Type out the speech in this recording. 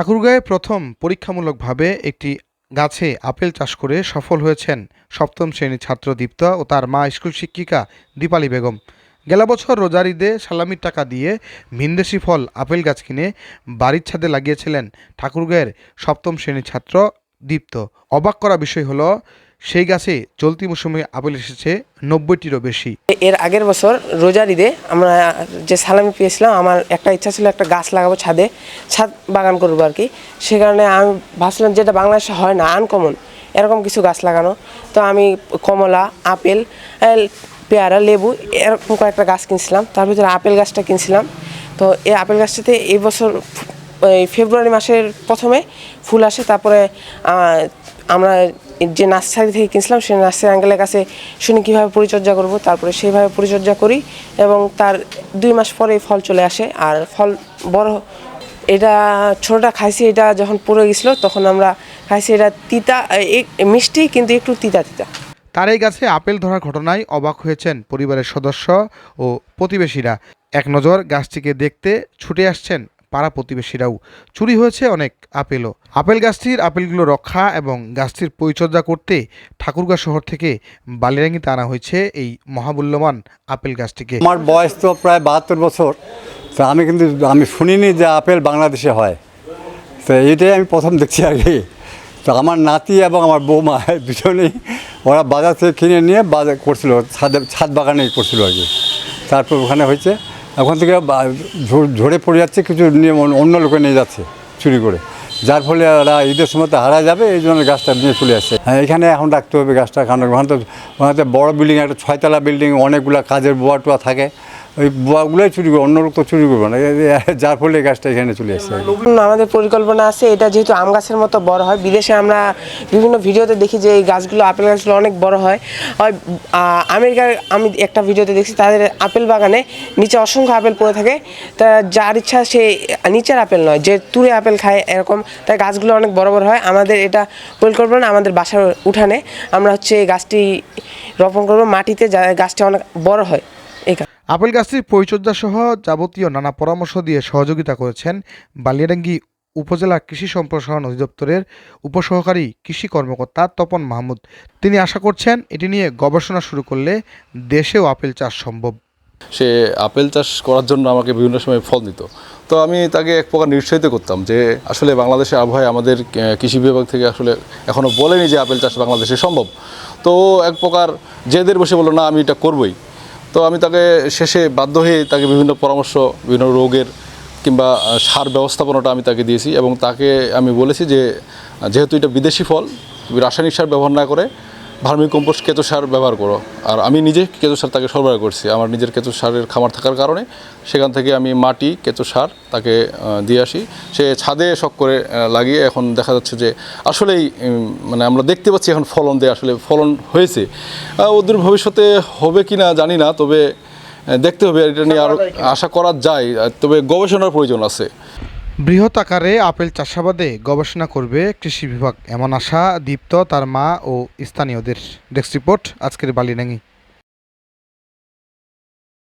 ঠাকুরগাঁয়ে প্রথম পরীক্ষামূলকভাবে একটি গাছে আপেল চাষ করে সফল হয়েছেন সপ্তম শ্রেণির ছাত্র দীপ্তা ও তার মা স্কুল শিক্ষিকা দীপালি বেগম। গেলা বছর রোজার ঈদে সালামির টাকা দিয়ে ভিনদেশি ফল আপেল গাছ কিনে বাড়ির ছাদে লাগিয়েছিলেন ঠাকুরগাঁয়ের সপ্তম শ্রেণির ছাত্র দীপ্ত। অবাক করা বিষয় হলো সেই গাছে চলতি মৌসুমে আপেল এসেছে নব্বইটিরও বেশি। এর আগের বছর রোজার ঈদে আমরা যে সালামি পেয়েছিলাম, আমার একটা ইচ্ছা ছিল একটা গাছ লাগাবো ছাদে, ছাদ বাগান করব আর কি। সে কারণে আমি ভাবছিলাম যেটা বাংলাদেশে হয় না, আনকমন, এরকম কিছু গাছ লাগানো। তো আমি কমলা, আপেল পেয়ারা, লেবু, এরকম কয়েকটা গাছ কিনছিলাম। তার ভিতরে আপেল গাছটা কিনছিলাম। তো এই আপেল গাছটাতে এই বছর এই ফেব্রুয়ারি মাসের প্রথমে ফুল আসে, তারপরে আমরা যে নার্সারি থেকে কিনছিলাম, সেই নার্সারি আঙ্কেলের কাছে শুনি কীভাবে পরিচর্যা করব, তারপরে সেইভাবে পরিচর্যা করি এবং তার দুই মাস পরে ফল চলে আসে। আর ফল বড়, এটা ছোটোটা খাইছি, এটা যখন পড়ে গেছিল, তখন আমরা খাইছি এটা তিতা মিষ্টি কিন্তু একটু তিতা তিতা। তার এই গাছে আপেল ধরার ঘটনায় অবাক হয়েছেন পরিবারের সদস্য ও প্রতিবেশীরা। এক নজর গাছটিকে দেখতে ছুটে আসছেন পাড়া প্রতিবেশীরাও চুরি হয়েছে অনেক আপেলও। আপেল গাছটির আপেলগুলো রক্ষা এবং গাছটির পরিচর্যা করতে ঠাকুরগাঁ শহর থেকে বালিরাঙ্গিতে আনা হয়েছে এই মহামূল্যবান আপেল গাছটিকে। আমার বয়স তো প্রায় বাহাত্তর বছর, তো আমি কিন্তু আমি শুনিনি যে আপেল বাংলাদেশে হয়। তো এইটাই আমি প্রথম দেখছি আর কি। তো আমার নাতি এবং আমার বৌমা দুজনেই ওরা বাজার থেকে কিনে নিয়ে বাজার করছিল ছাদ ছাদ বাগানে করছিল আর কি। তারপর ওখানে হয়েছে ওখান থেকে ঝরে পড়ে যাচ্ছে, কিছু নিয়ে অন্য- লোকে নিয়ে যাচ্ছে চুরি করে। যার ফলে ওরা ঈদের সময় তো হারা যাবে, এই জন্য গাছটা নিয়ে চলে আসছে হ্যাঁ এখানে এখন রাখতে হবে গাছটা, কারণ ওখানে তো ওখানে তো বড় বিল্ডিং একটা ছয়তলা বিল্ডিং অনেকগুলো কাজের বোয়া টোয়া থাকে। ওই বোয়াগুলোই চুরি করবে অন্য লোক তো চুরি করবে না। যার ফলে গাছটা এখানে চলে আসছে আমাদের পরিকল্পনা আছে, এটা যেহেতু আম গাছের মতো বড় হয়, বিদেশে আমরা বিভিন্ন ভিডিওতে দেখি যে এই গাছগুলো, আপেল গাছগুলো অনেক বড় হয়। আমেরিকার, আমি একটা ভিডিওতে দেখছি, তাদের আপেল বাগানে নিচে অসংখ্য আপেল পড়ে থাকে। তা যার ইচ্ছা, সে নিচের আপেল নয়, যে তুরে আপেল খায় এরকম। তাই গাছগুলো অনেক বড় বড় হয়। আমাদের এটা পরিকল্পনা, আমাদের বাসার উঠানে আমরা হচ্ছে এই গাছটি রোপণ করব। মাটিতে যা, গাছটি অনেক বড় হয়। এই। আপেল গাছটির পরিচর্যা সহ যাবতীয় নানা পরামর্শ দিয়ে সহযোগিতা করেছেন বালিয়াডাঙ্গি উপজেলা কৃষি সম্প্রসারণ অধিদপ্তরের উপসহকারী কৃষি কর্মকর্তা তপন মাহমুদ। তিনি আশা করছেন এটি নিয়ে গবেষণা শুরু করলে দেশেও আপেল চাষ সম্ভব। সে আপেল চাষ করার জন্য আমাকে বিভিন্ন সময় ফল দিত। তো আমি তাকে এক প্রকার নিরুৎসাহিত করতাম যে আসলে বাংলাদেশে আবহাওয়ায় আমাদের কৃষি বিভাগ থেকে আসলে এখনও বলেনি যে আপেল চাষ বাংলাদেশে সম্ভব। তো এক প্রকার জেদের বসে বলল, না, আমি এটা করবই। তো আমি তাকে শেষে বাধ্য হয়ে তাকে বিভিন্ন পরামর্শ, বিভিন্ন রোগের কিংবা সার ব্যবস্থাপনাটা আমি তাকে দিয়েছি এবং তাকে আমি বলেছি যে, যেহেতু এটা বিদেশি ফল, রাসায়নিক সার ব্যবহার না করে ভার্মি কম্পোস্ট কেঁচো সার ব্যবহার করো। আর আমি নিজে কেঁচো সার তাকে সরবরাহ করছি। আমার নিজের কেঁচো সারের খামার থাকার কারণে সেখান থেকে আমি মাটি কেঁচো সার তাকে দিয়ে আসি। সে ছাদে শখ করে লাগিয়ে এখন দেখা যাচ্ছে যে আসলেই মানে আমরা দেখতে পাচ্ছি এখন ফলন দেয় আসলে ফলন হয়েছে। ওদের ভবিষ্যতে হবে কি না জানি না তবে দেখতে হবে। এটা নিয়ে আরও আশা করা যায়। তবে গবেষণার প্রয়োজন আছে। বৃহৎ আকারে আপেল চাষাবাদে গবেষণা করবে কৃষি বিভাগ। এমন আশা দীপ্ত তার মা ও স্থানীয়দের। ডেস্ক রিপোর্ট, আজকের বালিনাঙ্গি